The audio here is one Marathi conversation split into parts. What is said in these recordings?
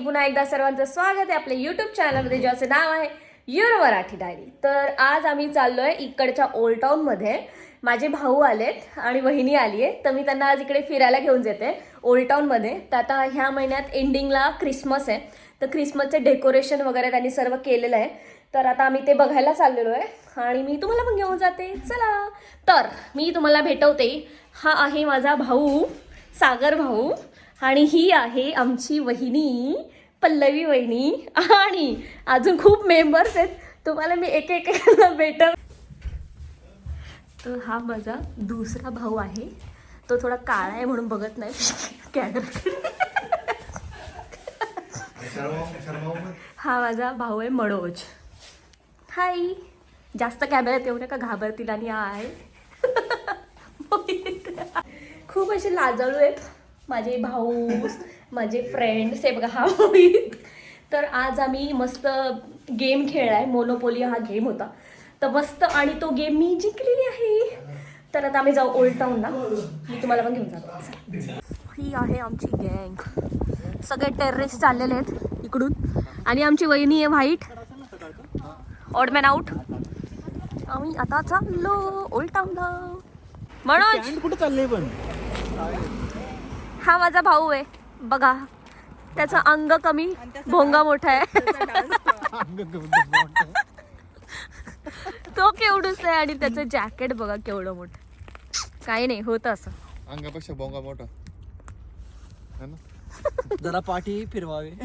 पुन्हा एकदा सर्वांचं स्वागत आहे आपल्या युट्यूब चॅनलमध्ये ज्याचं नाव आहे युरो मराठी डायरी तर आज आम्ही चाललो आहे इकडच्या ओल्ड टाऊनमध्ये माझे भाऊ आलेत आणि वहिनी आली आहे तर मी त्यांना आज इकडे फिरायला घेऊन जाते ओल्ड टाऊनमध्ये तर आता ह्या महिन्यात एंडिंगला क्रिसमस आहे. तर क्रिसमसचं डेकोरेशन वगैरे त्यांनी सर्व केलेलं आहे. तर आता आम्ही ते बघायला चाललेलो आहे. आणि मी तुम्हाला पण घेऊन जाते. चला. तर मी तुम्हाला भेटवते. हा आहे माझा भाऊ सागर भाऊ. आणि ही आहे आमची वहिनी पल्लवी वहिनी. आणि अजून खूप मेंबर्स आहेत. तुम्हाला मी एक एक भेटव तर हा माझा दुसरा भाऊ आहे. तो थोडा काळा आहे म्हणून बघत नाही. कॅमेरा हा माझा भाऊ आहे मनोज. हाय जास्त कॅमेऱ्यात येऊ नका घाबरतील आणि हा आहे खूप असे लाजाळू आहेत. माझे भाऊ माझे फ्रेंड्स हे बघा हा मोहित तर आज आम्ही मस्त गेम खेळलाय. मोनोपोली हा गेम होता. तर मस्त आणि तो गेम मी जिंकलेली आहे. तर आता आम्ही जाऊ ओल्ड टाऊनला मी तुम्हाला पण घेऊन जातो. ही आहे आमची गँग सगळे टेररिस्ट चाललेले आहेत इकडून. आणि आमची वहिनी आहे व्हाईट ऑडमॅन आउट आम्ही आता चाललो ओल्ड टाऊनला म्हणून कुठे चाललंय पण? हा माझा भाऊ आहे. बघा त्याचं अंग कमी भोंगा मोठा आहे. तो केवढूच आहे आणि त्याचं जॅकेट बघा केवढं मोठं. काही नाही होतं असं. अंगापेक्षा बोंगा मोठा. है ना? जरा पाठी फिरवावे.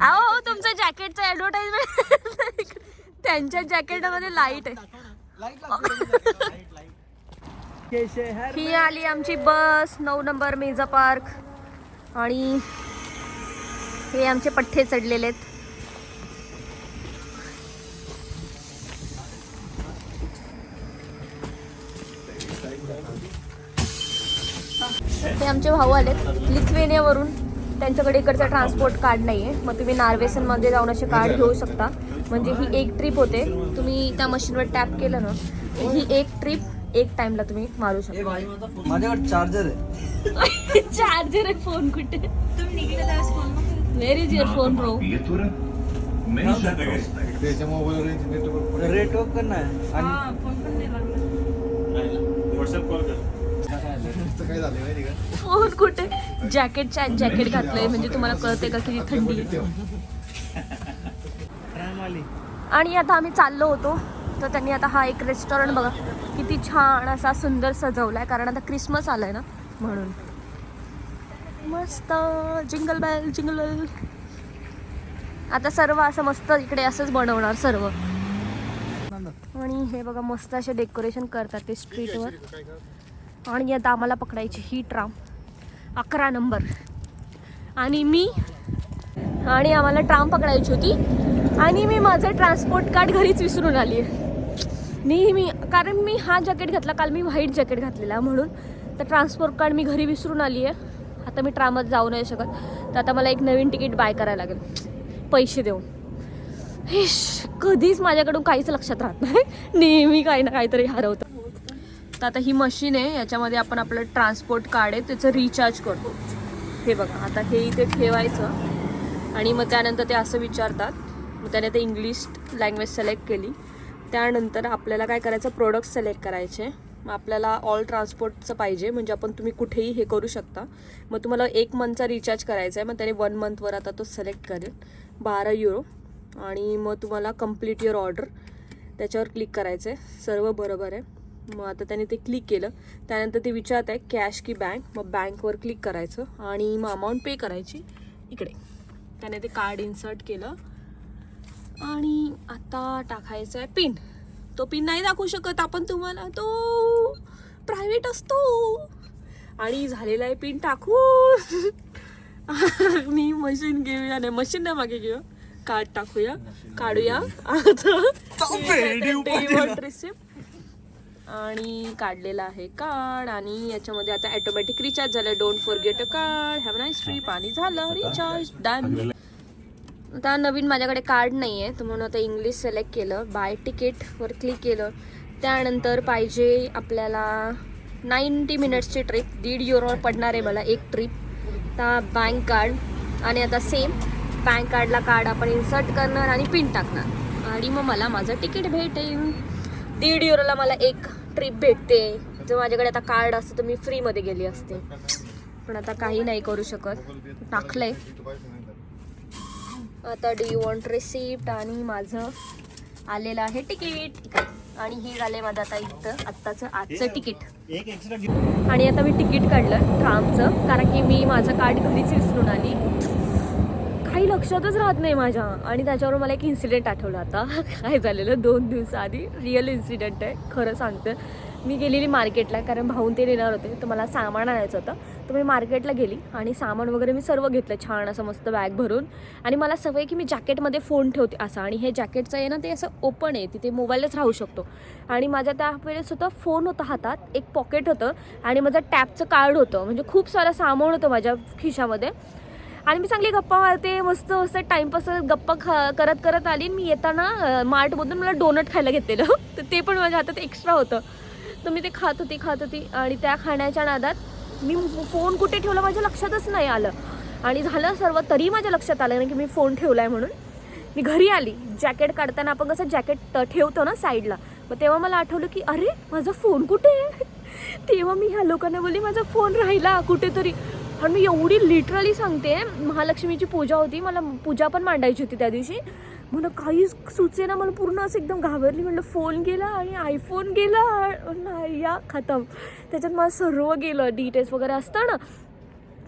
अहो तुमचं जॅकेटचं ऍडव्हर्टाइजमेंट त्यांच्या जॅकेटमध्ये लाइट आहे. ही आली आमची बस नऊ नंबर मेजा पार्क. आणि हे आमचे पठ्ठे चढलेले आहेत. ते आमचे भाऊ आलेत. लिथवेनियावरून त्यांच्याकडे इकडचं ट्रान्सपोर्ट कार्ड नाही आहे मग तुम्ही नार्वेसनमध्ये जाऊन असे कार्ड घेऊ शकता. म्हणजे ही एक ट्रिप होते. तुम्ही त्या मशीनवर टॅप केलं ना ही एक ट्रिप एक टाइमला तुम्ही मारू शकता. माझ्याकडे चार्जर आहे. चार्जर आहे फोन कुठे? Where is your phone bro त्याच्या मोबाईल रेंज नेटवर्क रेटवर्क पण नाही आणि काय झालं माहिती का फोन कुठे जॅकेटच्या जॅकेट घातलंय म्हणजे तुम्हाला कळते का किती थंडी आहे? आणि आता आम्ही चाललो होतो. तर त्यांनी आता हा एक रेस्टॉरंट बघा किती छान असा सुंदर सजवलाय. कारण आता क्रिसमस आलाय ना म्हणून. मस्त जिंगल बॅल जिंगल बॅल आता सर्व असं मस्त इकडे असंच बनवणार सर्व. आणि हे बघा मस्त असे डेकोरेशन करतात ते स्ट्रीटवर आणि आता आम्हाला पकडायची ही ट्राम अकरा नंबर आणि मी आणि आम्हाला ट्राम पकडायची होती. आणि मी माझं ट्रान्सपोर्ट कार्ड घरीच विसरून आली आहे नेहमी कारण मी हा जॅकेट घातला काल मी व्हाईट जॅकेट घातलेला म्हणून. तर ट्रान्सपोर्ट कार्ड मी घरी विसरून आली आहे आता मी ट्रामात जाऊ नाही शकत. तर आता मला एक नवीन तिकीट बाय करायला लागेल. पैसे देऊन. हेश कधीच माझ्याकडून काहीच लक्षात राहत नाही. नेहमी काही ना काहीतरी हरवतं. तर आता ही मशीन आहे. याच्यामध्ये आपण आपलं ट्रान्सपोर्ट कार्ड आहे. त्याचं रिचार्ज करतो. हे बघा आता हे इथे ठेवायचं. आणि मग त्यानंतर ते असं विचारतात. मग त्याने ते इंग्लिश लँग्वेज सिलेक्ट केली. त्यानंतर आपल्याला काय करायचं? प्रोडक्ट सिलेक्ट करायचे. मग आपल्याला ऑल ट्रान्सपोर्टचं पाहिजे. म्हणजे आपण तुम्ही कुठेही हे करू शकता. मग तुम्हाला एक मंथचा रिचार्ज करायचा आहे मग त्याने वन मंथवर आता तो सिलेक्ट करेल. बारा युरो आणि मग तुम्हाला कंप्लीट युअर ऑर्डर त्याच्यावर क्लिक करायचं आहे सर्व बरोबर आहे. मग आता त्याने ते क्लिक केलं. त्यानंतर ते विचारत आहे कॅश की बँक मग बँकवर क्लिक करायचं. आणि मग अमाऊंट पे करायची. इकडे. त्याने ते कार्ड इन्सर्ट केलं. आणि आता टाकायचं आहे पिन तो पिन नाही दाखवू शकत आपण तुम्हाला. तो प्रायव्हेट असतो. आणि झालेला आहे पिन टाकून. मी मशीन घेऊया. नाही मशीन नाही मागे घेऊया कार्ड टाकूया. काढूया. आता रिसिप्ट आणि काढलेला आहे कार्ड आणि याच्यामध्ये आता ऑटोमॅटिक रिचार्ज झालं. Don't forget a card have nice trip आणि झालं. रिचार्ज डन आता नवीन माझ्याकडे कार्ड नाही आहे तर म्हणून आता इंग्लिश सिलेक्ट केलं. बाय तिकीटवर क्लिक केलं. त्यानंतर पाहिजे आपल्याला नाईन्टी मिनिट्सची ट्रिप दीड युरोवर पडणार आहे मला एक ट्रिप आता बँक कार्ड आणि आता सेम बँक कार्डला कार्ड आपण इन्सर्ट करणार आणि पिन टाकणार. आणि मग मला माझं तिकीट भेटेल. दीड युरोला मला एक ट्रिप भेटते. जर माझ्याकडे आता कार्ड असतं तर मी फ्रीमध्ये गेली असते. पण आता काही नाही करू शकत. टाकलं आहे आता डू वॉन्ट रिसिप्ट आणि माझं आलेलं आहे तिकीट आणि हे झालंय माझं आता इथं आत्ताचं आजचं तिकीट आणि आता मी तिकीट काढलं ट्रामचं कारण की मी माझं कार्ड घरीच विसरून आली. काही लक्षातच राहत नाही माझ्या. आणि त्याच्यावर मला एक इन्सिडेंट आठवला आता. काय झालेलं? दोन दिवसाआधी रिअल इन्सिडेंट आहे. खरं सांगते. मी गेलेली मार्केटला कारण भाऊन ते येणार होते. तर मला सामान आणायचं होतं. तर मी मार्केटला गेली आणि सामान वगैरे मी सर्व घेतलं छान असं मस्त बॅग भरून. आणि मला सवय की मी जॅकेटमध्ये फोन ठेवते असं. आणि हे जॅकेटचं आहे ना ते असं ओपन आहे तिथे मोबाईलच राहू शकतो. आणि माझ्या त्या वेळेस होतं फोन होता हातात एक पॉकेट होतं आणि माझं टॅपचं कार्ड होतं. म्हणजे खूप सारं सामान होतं माझ्या खिशामध्ये. आणि मी चांगली गप्पा मारते मस्त मस्त टाईमपास गप्पा खा करत करत आली. आणि मी येताना मार्टमधून मला डोनट खायला घेतलेलं. तर ते पण माझ्या हातात एक्स्ट्रा होतं. तर मी ते खात होती खात होती. आणि त्या खाण्याच्या नादात मी फोन कुठे ठेवला माझ्या लक्षातच नाही आलं. आणि झालं सर्व तरी माझ्या लक्षात आलं नाही की मी फोन ठेवला आहे म्हणून. मी घरी आली जॅकेट काढताना आपण कसं जॅकेट ठेवतो ना साईडला. मग तेव्हा मला आठवलं की अरे माझा फोन कुठे आहे? तेव्हा मी ह्या लोकांना बोलली माझा फोन राहिला कुठेतरी. आणि मी एवढी लिटरली सांगते महालक्ष्मीची पूजा होती मला पूजा पण मांडायची होती त्या दिवशी. मला काहीच सुचे ना मला पूर्ण असं एकदम घाबरली. म्हणलं फोन गेला आणि आयफोन गेला. नाही या खतम. त्याच्यात मला सर्व गेलं डिटेल्स वगैरे असतं ना.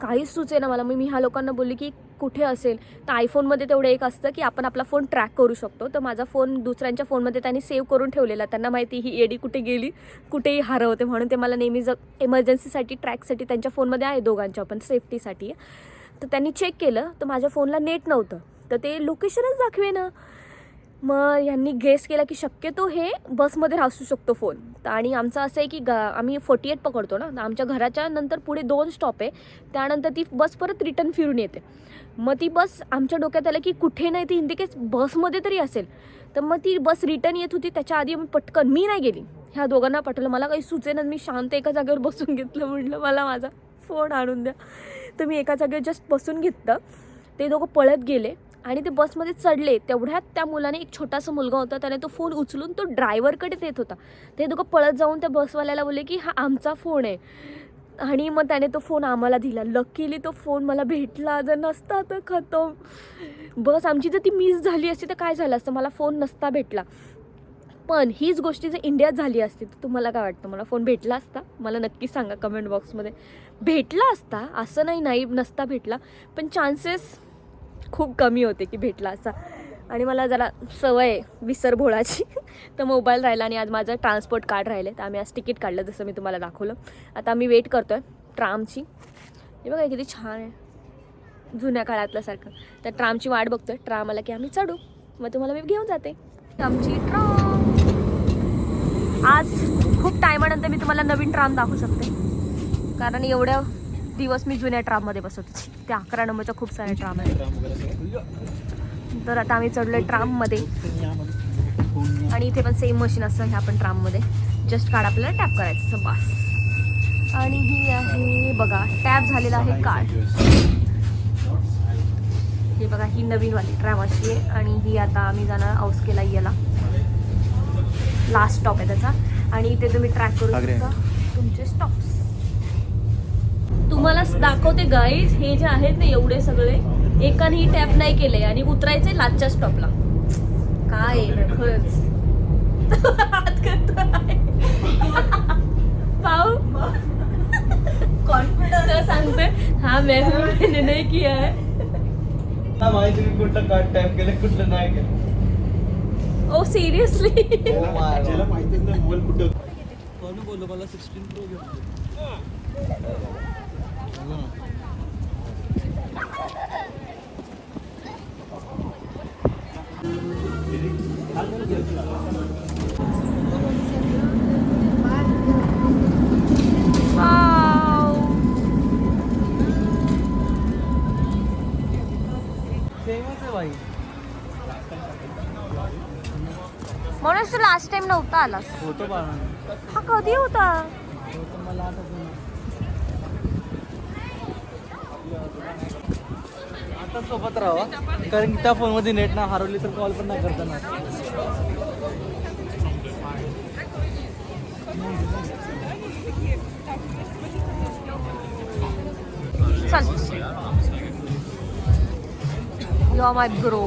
काहीच सुचे ना मला. मी मी ह्या लोकांना बोलली की कुठे असेल? तर आयफोनमध्ये तेवढं एक असतं की आपण आपला फोन ट्रॅक करू शकतो. तर माझा फोन दुसऱ्यांच्या फोनमध्ये त्यांनी सेव्ह करून ठेवलेला. त्यांना माहिती ही एडी कुठे गेली कुठेही हरवते. म्हणून ते मला नेहमी जर इमर्जन्सीसाठी ट्रॅकसाठी त्यांच्या फोनमध्ये आहे दोघांच्या पण सेफ्टीसाठी तर त्यांनी चेक केलं. तर माझ्या फोनला नेट नव्हतं. तर ते लोकेशनच दाखवे ना. मग यांनी गेस केला की शक्यतो हे बसमध्ये असू शकतो फोन तर आणि आमचं असं आहे की गा आम्ही फोर्टी एट पकडतो ना. तर आमच्या घराच्या नंतर पुढे दोन स्टॉप आहे. त्यानंतर ती बस परत रिटर्न फिरून येते. मग ती बस आमच्या डोक्यात आलं की कुठे नाही ती इंदिकेच बसमध्ये तरी असेल. तर मग ती बस रिटर्न येत होती. त्याच्या आधी आम्ही पटकन मी नाही गेली. ह्या दोघांना पाठवलं. मला काही सुचेन मी शांत एका जागेवर बसून घेतलं. म्हटलं मला माझा फोन आणून द्या. तर मी एका जागेवर जस्ट बसून घेतलं. ते दोघं पळत गेले. आणि ते बसमध्ये चढले तेवढ्यात त्या मुलाने एक छोटासा मुलगा होता त्याने तो फोन उचलून तो ड्रायव्हरकडे देत होता. ते दोघं पळत जाऊन त्या बसवाल्याला बोलले की हा आमचा फोन आहे. आणि मग त्याने तो फोन आम्हाला दिला. लकीली तो फोन मला भेटला जर नसता तर खतम. बस आमची जर ती मिस झाली असती तर काय झालं असतं? मला फोन नसता भेटला. पण हीच गोष्टी जर इंडियात झाली असती तर तुम्हाला काय वाटतं? मला फोन भेटला असता? मला नक्की सांगा कमेंट बॉक्समध्ये भेटला असता? असं नाही नाही नसता भेटला. पण चान्सेस खूप कमी होते की भेटला असा. आणि मला जरा सवय आहे विसर भोळाची तर मोबाईल राहिला आणि आज माझं ट्रान्सपोर्ट कार्ड राहिले. तर आम्ही आज तिकीट काढलं जसं मी तुम्हाला दाखवलं. आता आम्ही वेट करतो आहे ट्रामची. हे बघा किती छान आहे. जुन्या काळातल्यासारखं तर ट्रामची वाट बघतोय. ट्राम आला की आम्ही चढू. मग तुम्हाला मी घेऊन जाते. आमची ट्राम. आज खूप टायमानंतर मी तुम्हाला नवीन ट्राम दाखवू शकते. कारण एवढं दिवस मी जुन्या ट्राममध्ये बसत होती त्या अकरा नंबरच्या खूप साऱ्या ट्राम आहेत. तर आता आम्ही चढलोय ट्राममध्ये. आणि इथे पण सेम मशीन असतं ह्या पण ट्राममध्ये. जस्ट कार्ड आपल्याला टॅप करायचं बस. आणि ही आहे बघा टॅप झालेला आहे कार्ड हे बघा ही नवीन वाली ट्रॅम अशी आहे. आणि ही आता आम्ही जाणार औसकेला याला. लास्ट स्टॉप आहे त्याचा. आणि इथे तुम्ही ट्रॅक करू. शकता तुमचे स्टॉप्स तुम्हाला दाखवते गाईज हे जे आहेत ना एवढे सगळे एकानेही टॅप नाही केले आणि उतरायचे लास्टच्या स्टॉपला काय आहे? खरंच. पाहू. कॉन्फिडन्स सांगते हा मैंने नहीं किया है. माहिती मी कुठलं कार्ड टाइप केलं कुठलं नाही केलं ओ सिरियसली ज्याला माहितीच नाही मोबाईल कुठे कोण बोललो मला सिक्स्टीन प्रो घेऊन सेमच आहे भाई म्हणूनच तू लास्ट टाइम नव्हता आलास होतो बाळा हा कधी होता मला आता सोबत राहा कारण की त्या फोनमध्ये नेट ना हरवली तर कॉल पण नाही करताना. चल माय ग्रो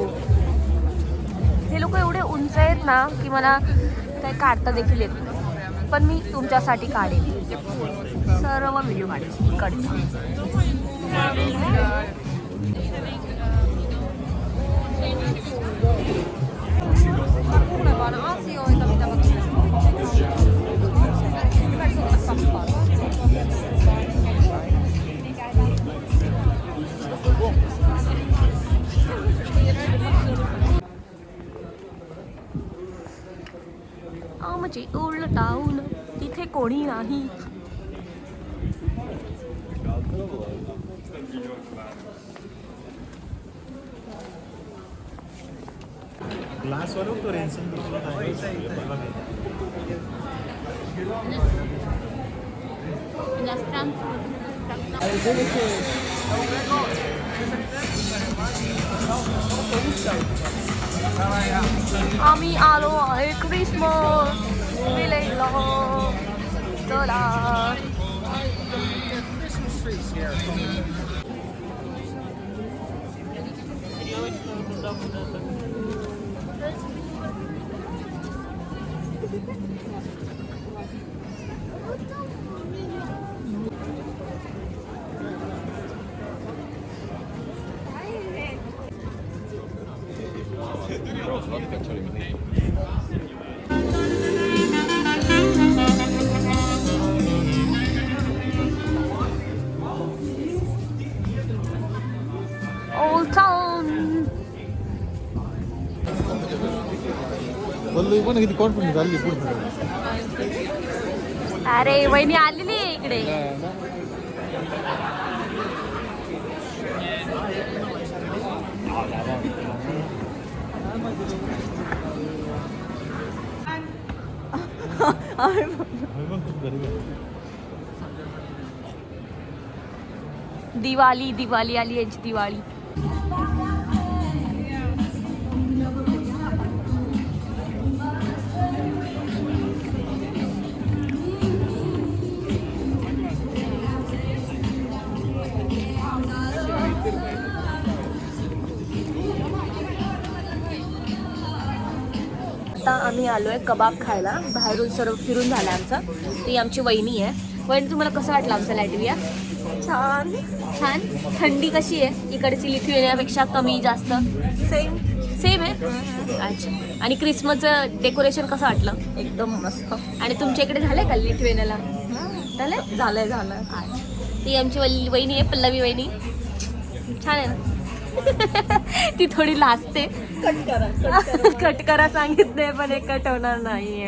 हे लोक एवढे उंच आहेत ना की मला काही काढता देखील येत नाही. पण मी तुमच्यासाठी काढेन. सर्व व्हिडिओ काढेन. काढेन आमचे ओल्ड टाऊन तिथे कोणी नाही क्लास वालों को टेंशन भी बहुत है আমি আরো ক্রিসমাস দিলে ডলার Christmas आम्ही आलो आहे क्रिसमस विलेजला चला ओल्ड बोललो पण किती कॉन्फिडन्स झाली पुढे? अरे वहिनी आलेली इकडे. दिवाळी दिवाळी आली यांची दिवाळी. आम्ही आलोय कबाब खायला. बाहेरून सर्व फिरून झालं आमचं. ती आमची वहिनी आहे. वहिनी तुम्हाला कसं वाटलं आमचं लॅटविया छान. छान? थंडी कशी आहे? इकडची लिथुएनियापेक्षा कमी जास्त? सेम सेम आहे? अच्छा. आणि क्रिसमसचं डेकोरेशन कसं वाटलं? एकदम मस्त. आणि तुमच्या इकडे झालंय का लिथुएनियाला झालंय? झालंय झालं ती आमची वल्ली वहिनी आहे पल्लवी वहिनी. छान आहे ना? ती थोडी लाजते. कट करा कट करा. सांगितले पण हे कट होणार नाहीये.